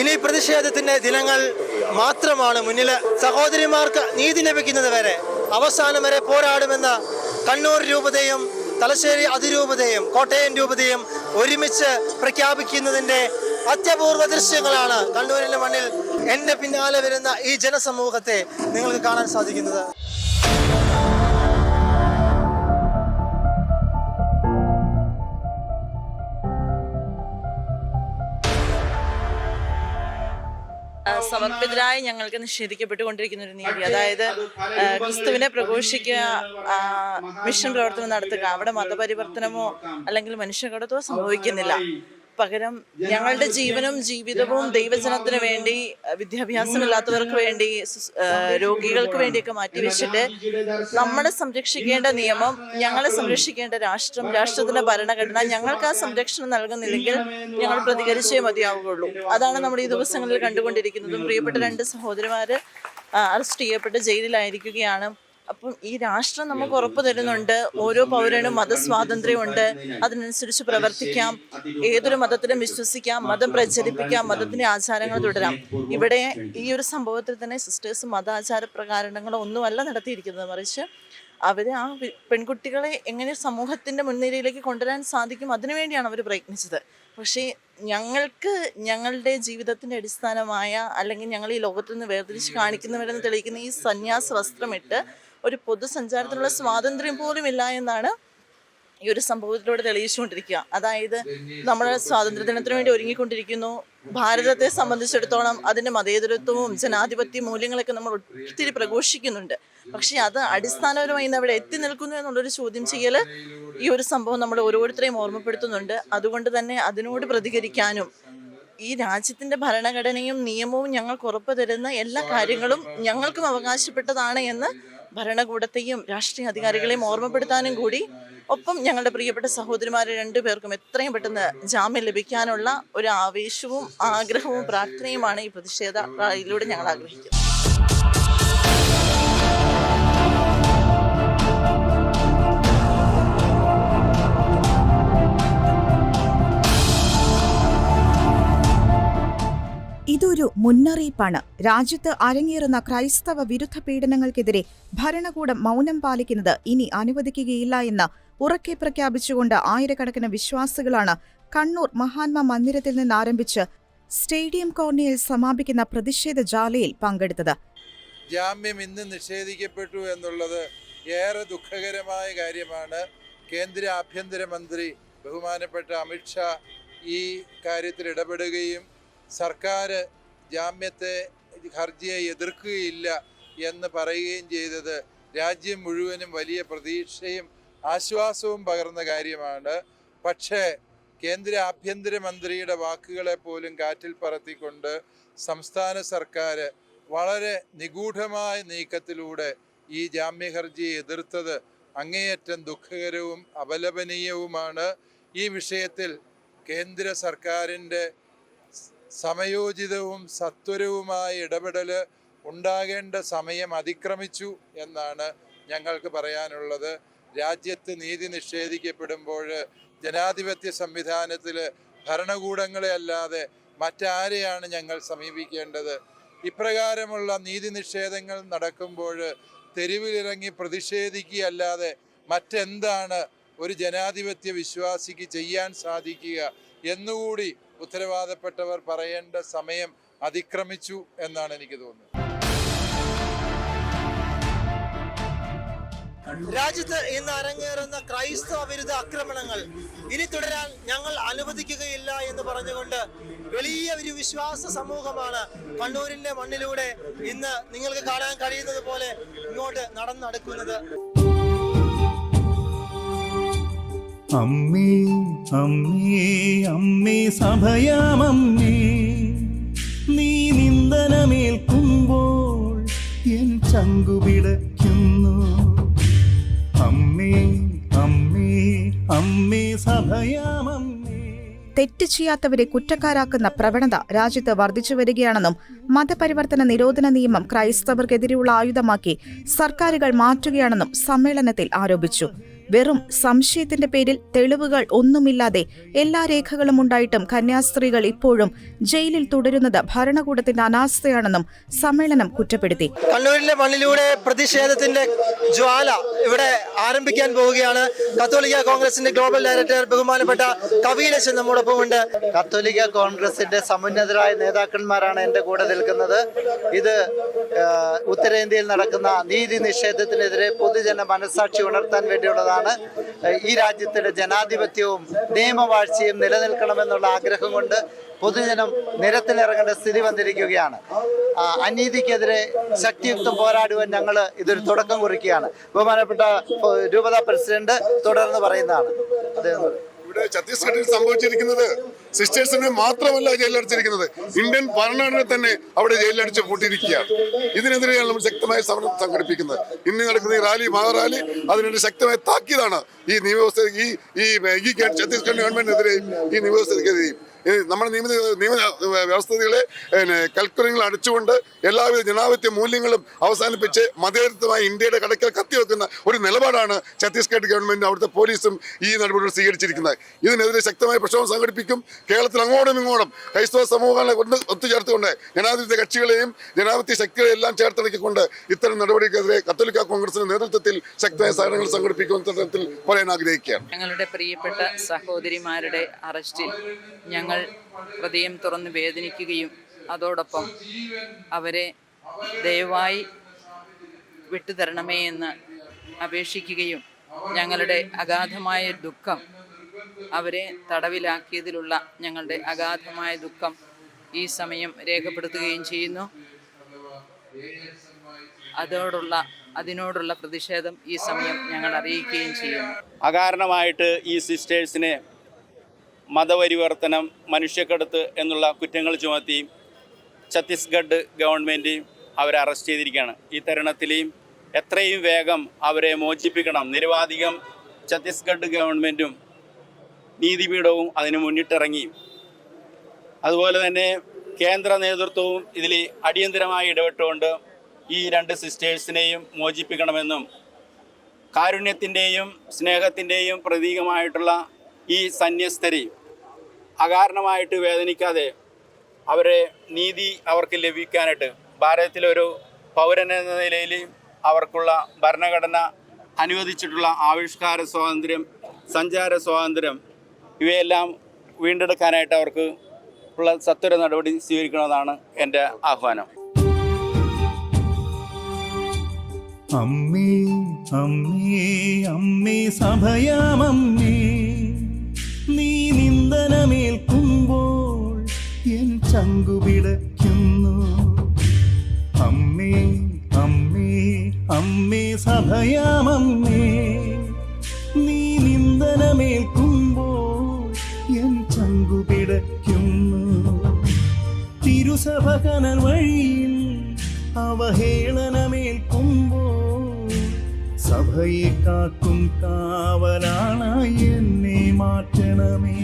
ഇനി പ്രതിഷേധത്തിന്റെ ദിനങ്ങൾ മാത്രമാണ് മുന്നിൽ. സഹോദരിമാർക്ക് നീതി ലഭിക്കുന്നത് വരെ അവസാനം വരെ പോരാടുമെന്ന കണ്ണൂർ രൂപതയും തലശ്ശേരി അതിരൂപതയും കോട്ടയം രൂപതയും ഒരുമിച്ച് പ്രഖ്യാപിക്കുന്നതിന്റെ അത്യപൂർവ ദൃശ്യങ്ങളാണ് കണ്ണൂരിന്റെ മണ്ണിൽ എന്റെ പിന്നാലെ വരുന്ന ഈ ജനസമൂഹത്തെ നിങ്ങൾക്ക് കാണാൻ സാധിക്കുന്നത്. സമർപ്പിതരായി ഞങ്ങൾക്ക് നിഷേധിക്കപ്പെട്ടുകൊണ്ടിരിക്കുന്ന ഒരു നീതി. അതായത് ക്രിസ്തുവിനെ പ്രഘോഷിക്കുക മിഷൻ പ്രവർത്തനം നടത്തുക അവിടെ മതപരിവർത്തനമോ അല്ലെങ്കിൽ മനുഷ്യകടത്തോ സംഭവിക്കുന്നില്ല. പകരം ഞങ്ങളുടെ ജീവനും ജീവിതവും ദൈവജനത്തിന് വേണ്ടി വിദ്യാഭ്യാസമില്ലാത്തവർക്ക് വേണ്ടി രോഗികൾക്ക് വേണ്ടിയൊക്കെ മാറ്റിവെച്ചിട്ട് നമ്മളെ സംരക്ഷിക്കേണ്ട നിയമം ഞങ്ങളെ സംരക്ഷിക്കേണ്ട രാഷ്ട്രം രാഷ്ട്രത്തിന്റെ ഭരണഘടന ഞങ്ങൾക്ക് ആ സംരക്ഷണം നൽകുന്നില്ലെങ്കിൽ ഞങ്ങൾ പ്രതികരിച്ചേ മതിയാവുകയുള്ളൂ. അതാണ് നമ്മൾ ഈ ദിവസങ്ങളിൽ കണ്ടുകൊണ്ടിരിക്കുന്നതും. പ്രിയപ്പെട്ട രണ്ട് സഹോദരിമാര് അറസ്റ്റ് ചെയ്യപ്പെട്ട് ജയിലിലായിരിക്കുകയാണ്. അപ്പം ഈ രാഷ്ട്രം നമുക്ക് ഉറപ്പ് തരുന്നുണ്ട്. ഓരോ പൗരനും മതസ്വാതന്ത്ര്യമുണ്ട് അതിനനുസരിച്ച് പ്രവർത്തിക്കാം. ഏതൊരു മതത്തിലും വിശ്വസിക്കാം. മതം പ്രചരിപ്പിക്കാം. മതത്തിന്റെ ആചാരങ്ങൾ തുടരാം. ഇവിടെ ഈ ഒരു സംഭവത്തിൽ തന്നെ സിസ്റ്റേഴ്സ് മതാചാര പ്രകാരണങ്ങളോ ഒന്നുമല്ല നടത്തിയിരിക്കുന്നത്. മറിച്ച് അവർ ആ പെൺകുട്ടികളെ എങ്ങനെ സമൂഹത്തിന്റെ മുൻനിരയിലേക്ക് കൊണ്ടുവരാൻ സാധിക്കും അതിനുവേണ്ടിയാണ് അവർ പ്രയത്നിച്ചത്. പക്ഷേ ഞങ്ങൾക്ക് ഞങ്ങളുടെ ജീവിതത്തിന്റെ അടിസ്ഥാനമായ അല്ലെങ്കിൽ ഞങ്ങൾ ഈ ലോകത്തിൽ നിന്ന് വേർതിരിച്ച് കാണിക്കുന്നവരെന്ന് തെളിയിക്കുന്ന ഈ സന്യാസ വസ്ത്രമിട്ട് ഒരു പൊതുസഞ്ചാരത്തിനുള്ള സ്വാതന്ത്ര്യം പോലും ഇല്ല എന്നാണ് ഈ ഒരു സംഭവത്തിലൂടെ തെളിയിച്ചുകൊണ്ടിരിക്കുക. അതായത് നമ്മൾ സ്വാതന്ത്ര്യദിനത്തിന് വേണ്ടി ഒരുങ്ങിക്കൊണ്ടിരിക്കുന്നു. ഭാരതത്തെ സംബന്ധിച്ചിടത്തോളം അതിന്റെ മതേതരത്വവും ജനാധിപത്യ മൂല്യങ്ങളൊക്കെ നമ്മൾ ഒത്തിരി പ്രഘോഷിക്കുന്നുണ്ട്. പക്ഷെ അത് അടിസ്ഥാനപരമായി ഇന്ന് അവിടെ എത്തി നിൽക്കുന്നു എന്നുള്ളൊരു ചോദ്യം ചെയ്യൽ ഈ ഒരു സംഭവം നമ്മൾ ഓരോരുത്തരെയും ഓർമ്മപ്പെടുത്തുന്നുണ്ട്. അതുകൊണ്ട് തന്നെ അതിനോട് പ്രതികരിക്കാനും ഈ രാജ്യത്തിന്റെ ഭരണഘടനയും നിയമവും ഞങ്ങൾക്ക് ഉറപ്പ് തരുന്ന എല്ലാ കാര്യങ്ങളും ഞങ്ങൾക്കും അവകാശപ്പെട്ടതാണ് എന്ന് ഭരണകൂടത്തെയും രാഷ്ട്രീയ അധികാരികളെയും ഓർമ്മപ്പെടുത്താനും കൂടി ഒപ്പം ഞങ്ങളുടെ പ്രിയപ്പെട്ട സഹോദരിമാരെ രണ്ടുപേർക്കും എത്രയും പെട്ടെന്ന് ജാമ്യം ലഭിക്കാനുള്ള ഒരു ആവേശവും ആഗ്രഹവും പ്രാർത്ഥനയുമാണ് ഈ പ്രതിഷേധ റാലിയിലൂടെ ഞങ്ങൾ ആഗ്രഹിക്കുന്നത്. ഇതൊരു മുന്നറിയിപ്പാണ്. രാജ്യത്ത് അരങ്ങേറുന്ന ക്രൈസ്തവ വിരുദ്ധ പീഡനങ്ങൾക്കെതിരെ ഭരണകൂടം മൗനം പാലിക്കുന്നത് ഇനി അനുവദിക്കുകയില്ല എന്ന് ഉറക്കെ പ്രഖ്യാപിച്ചുകൊണ്ട് ആയിരക്കണക്കിന് വിശ്വാസികളാണ് കണ്ണൂർ മഹാത്മാ മന്ദിരത്തിൽ നിന്ന് ആരംഭിച്ച് സ്റ്റേഡിയം കോർണിയിൽ സമാപിക്കുന്ന പ്രതിഷേധ ജാലയിൽ പങ്കെടുത്തത്. ജാമ്യം ഇന്ന് നിഷേധിക്കപ്പെട്ടു എന്നുള്ളത് ഏറെ ദുഃഖകരമായ കാര്യമാണ്. കേന്ദ്ര ആഭ്യന്തരമന്ത്രി ബഹുമാനപ്പെട്ട അമിത്ഷാ ഈ കാര്യത്തിൽ ഇടപെടുകയും സർക്കാർ ജാമ്യത്തെ ഹർജിയെ എതിർക്കുകയില്ല എന്ന് പറയുകയും ചെയ്തത് രാജ്യം മുഴുവനും വലിയ പ്രതീക്ഷയും ആശ്വാസവും പകർന്ന കാര്യമാണ്. പക്ഷേ കേന്ദ്ര ആഭ്യന്തരമന്ത്രിയുടെ വാക്കുകളെ പോലും കാറ്റിൽ പറത്തിക്കൊണ്ട് സംസ്ഥാന സർക്കാർ വളരെ നിഗൂഢമായ നീക്കത്തിലൂടെ ഈ ജാമ്യ ഹർജിയെ എതിർത്തത് അങ്ങേയറ്റം ദുഃഖകരവും അപലപനീയവുമാണ്. ഈ വിഷയത്തിൽ കേന്ദ്ര സർക്കാരിന്റെ സമയോചിതവും സത്വരവുമായ ഇടപെടൽ ഉണ്ടാകേണ്ട സമയം അതിക്രമിച്ചു എന്നാണ് ഞങ്ങൾക്ക് പറയാനുള്ളത്. രാജ്യത്ത് നീതി നിഷേധിക്കപ്പെടുമ്പോൾ ജനാധിപത്യ സംവിധാനത്തിൽ ഭരണകൂടങ്ങളെ അല്ലാതെ മറ്റാരെയാണ് ഞങ്ങൾ സമീപിക്കേണ്ടത്? ഇപ്രകാരമുള്ള നീതി നിഷേധങ്ങൾ നടക്കുമ്പോൾ തെരുവിലിറങ്ങി പ്രതിഷേധിക്കുകയല്ലാതെ മറ്റെന്താണ് ഒരു ജനാധിപത്യ വിശ്വാസിക്ക് ചെയ്യാൻ സാധിക്കുക എന്നുകൂടി ഉത്തരവാദപ്പെട്ടവർ പറയേണ്ട സമയം അതിക്രമിച്ചു എന്നാണ് എനിക്ക് തോന്നുന്നത്. രാജ്യത്ത് ഇന്ന് അരങ്ങേറുന്ന ക്രൈസ്തവ വിരുദ്ധ ആക്രമണങ്ങൾ ഇനി തുടരാൻ ഞങ്ങൾ അനുവദിക്കുകയില്ല എന്ന് പറഞ്ഞുകൊണ്ട് വലിയ ഒരു വിശ്വാസ സമൂഹമാണ് കണ്ണൂരിന്റെ മണ്ണിലൂടെ ഇന്ന് നിങ്ങൾക്ക് കാണാൻ കഴിയുന്നത് പോലെ ഇങ്ങോട്ട് നടന്നടക്കുന്നത്. അമ്മേ അമ്മേ അമ്മേ സഭയാമമ്മേ നീ നിന്ദനമേൽക്കുമ്പോൾ എൻ ചങ്കുപിടയ്ക്കുന്നു അമ്മേ അമ്മേ അമ്മേ സഭയാമമ്മേ തെറ്റ് ചെയ്യാത്തവരെ കുറ്റക്കാരാക്കുന്ന പ്രവണത രാജ്യത്ത് വർദ്ധിച്ചു വരികയാണെന്നും മതപരിവർത്തന നിരോധന നിയമം ക്രൈസ്തവർക്കെതിരെയുള്ള ആയുധമാക്കി സർക്കാരുകൾ മാറ്റുകയാണെന്നും സമ്മേളനത്തിൽ ആരോപിച്ചു. വെറും സംശയത്തിന്റെ പേരിൽ തെളിവുകൾ ഒന്നുമില്ലാതെ എല്ലാ രേഖകളും ഉണ്ടായിട്ടും കന്യാസ്ത്രീകൾ ഇപ്പോഴും ജയിലിൽ തുടരുന്നത് ഭരണകൂടത്തിന്റെ അനാസ്ഥയാണെന്നും സമ്മേളനം കുറ്റപ്പെടുത്തി. കണ്ണൂരിലെ മണ്ണിലൂടെ പ്രതിഷേധത്തിന്റെ ജ്വാല ഇവിടെ ആരംഭിക്കാൻ പോവുകയാണ്. കത്തോലിക്ക കോൺഗ്രസിന്റെ ഗ്ലോബൽ ഡയറക്ടർ ബഹുമാനപ്പെട്ട കവിയിലശൻ നമ്മോടൊപ്പം ഉണ്ട് കത്തോലിക്ക കോൺഗ്രസിന്റെ സമുന്നതരായ നേതാക്കന്മാരാണ് എന്റെ കൂടെ നിൽക്കുന്നത്. ഇത് ഉത്തരേന്ത്യയിൽ നടക്കുന്ന നീതി നിഷേധത്തിനെതിരെ പൊതുജന മനസാക്ഷി ഉണർത്താൻ വേണ്ടിയുള്ളതാണ് ഈ രാജ്യത്തിന്റെ ജനാധിപത്യവും നിയമവാഴ്ചയും നിലനിൽക്കണമെന്നുള്ള ആഗ്രഹം കൊണ്ട് പൊതുജനം നിരത്തിലിറങ്ങേണ്ട സ്ഥിതി വന്നിരിക്കുകയാണ്. അനീതിക്കെതിരെ ശക്തിയുക്തം പോരാടുവാൻ ഞങ്ങൾ ഇതൊരു തുടക്കം കുറിക്കുകയാണ്. ബഹുമാനപ്പെട്ട രൂപതാ പ്രസിഡന്റ് തുടർന്ന് പറയുന്നതാണ്. അദ്ദേഹം. ഇവിടെ ഛത്തീസ്ഗഡിൽ സംഭവിച്ചിരിക്കുന്നത് സിസ്റ്റേഴ്സിനെ മാത്രമല്ല ജയിലടച്ചിരിക്കുന്നത് ഇന്ത്യൻ ഭരണഘടന തന്നെ അവിടെ ജയിലടിച്ച് പൂട്ടിയിരിക്കുകയാണ്. ഇതിനെതിരെയാണ് നമ്മൾ ശക്തമായ സമരം സംഘടിപ്പിക്കുന്നത്. ഇന്ന് നടക്കുന്ന ഈ റാലി മഹാറാലി അതിനൊരു ശക്തമായ താക്കീതാണ് ഈ നിയമവ്യവസ്ഥ ഈ ഈ ഛത്തീസ്ഗഡ് ഗവൺമെന്റിനെതിരെയും ഈ നിയമവ്യവസ്ഥയ്ക്കെതിരെയും നമ്മുടെ നിയമ നിയമ വ്യവസ്ഥകളെ കൽക്കുരങ്ങൾ അടിച്ചുകൊണ്ട് എല്ലാവിധ ജനാധിപത്യ മൂല്യങ്ങളും അവസാനിപ്പിച്ച് മതേതരത്വമായ ഇന്ത്യയുടെ കടക്കൽ കത്തിവെക്കുന്ന ഒരു നിലപാടാണ് ഛത്തീസ്ഗഡ് ഗവൺമെന്റ് അവിടുത്തെ പോലീസും ഈ നടപടികൾ സ്വീകരിച്ചിരിക്കുന്നത്. ഇതിനെതിരെ ശക്തമായ പ്രക്ഷോഭം സംഘടിപ്പിക്കും. കേരളത്തിൽ അങ്ങോട്ടും ഇങ്ങോട്ടും ക്രൈസ്തവ സമൂഹങ്ങളെ കൊണ്ട് ഒത്തുചേർത്തുകൊണ്ട് ജനാധിപത്യ കക്ഷികളെയും ജനാധിപത്യ ശക്തികളെയും എല്ലാം ചേർത്തിണക്കിക്കൊണ്ട് ഇത്തരം നടപടിക്കെതിരെ കത്തോലിക്ക കോൺഗ്രസിന്റെ നേതൃത്വത്തിൽ ശക്തമായ സഹനങ്ങൾ സംഘടിപ്പിക്കുന്ന തരത്തിൽ പറയാൻ ആഗ്രഹിക്കുകയാണ്. ഞങ്ങളുടെ പ്രിയപ്പെട്ട സഹോദരിമാരുടെ അറസ്റ്റിൽ ഞങ്ങൾ ഹൃദയം തുറന്ന് വേദനിക്കുകയും അതോടൊപ്പം അവരെ ദയവായി വിട്ടുതരണമേ എന്ന് അപേക്ഷിക്കുകയും ഞങ്ങളുടെ അഗാധമായ ദുഃഖം അവരെ തടവിലാക്കിയതിലുള്ള ഞങ്ങളുടെ അഗാധമായ ദുഃഖം ഈ സമയം രേഖപ്പെടുത്തുകയും ചെയ്യുന്നു. അതോടുള്ള അതിനോടുള്ള പ്രതിഷേധം ഈ സമയം ഞങ്ങൾ അറിയിക്കുകയും ചെയ്യുന്നു. അകാരണമായിട്ട് ഈ സിസ്റ്റേഴ്സിനെ മതപരിവർത്തനം മനുഷ്യക്കടത്ത് എന്നുള്ള കുറ്റങ്ങൾ ചുമത്തി ഛത്തീസ്ഗഡ് ഗവൺമെന്റ് അവരെ അറസ്റ്റ് ചെയ്തിരിക്കുകയാണ്. ഈ തരുണത്തിലെയും എത്രയും വേഗം അവരെ മോചിപ്പിക്കണം. നിരവാധികം ഛത്തീസ്ഗഡ് ഗവൺമെന്റും നീതിപീഠവും അതിന് മുന്നിട്ടിറങ്ങി. അതുപോലെ തന്നെ കേന്ദ്ര നേതൃത്വവും ഇതിൽ അടിയന്തരമായി ഇടപെട്ടുകൊണ്ട് ഈ രണ്ട് സിസ്റ്റേഴ്സിനെയും മോചിപ്പിക്കണമെന്നും കാരുണ്യത്തിന്റെയും സ്നേഹത്തിന്റെയും പ്രതീകമായിട്ടുള്ള ഈ സന്യസ്തരി അകാരണമായിട്ട് വേദനിക്കാതെ അവരെ നീതി അവർക്ക് ലഭിക്കാനായിട്ട് ഭാരതത്തിലൊരു പൗരൻ എന്ന നിലയിൽ അവർക്കുള്ള ഭരണഘടന അനുവദിച്ചിട്ടുള്ള ആവിഷ്കാര സ്വാതന്ത്ര്യം സഞ്ചാര സ്വാതന്ത്ര്യം ഇവയെല്ലാം വീണ്ടെടുക്കാനായിട്ട് അവർക്ക് ഉള്ള സത്വര നടപടി സ്വീകരിക്കണമെന്നാണ് എന്റെ ആഹ്വാനം. അമ്മേ അമ്മേ അമ്മേ സഭയാമമ്മേ നീ നിന്ദനമേൽക്കുമ്പോൾ എൻ ചങ്കുപിടയ്ക്കുന്നു അമ്മേ അമ്മേ അമ്മേ സഭയാമമ്മേ നീ തിരുസഭ കനൽ വഴിയിൽ അവഹേളനമേൽക്കുമ്പോൾ സഭയെ കാക്കും കാവലാണായി എന്നെ മാറ്റണമേ.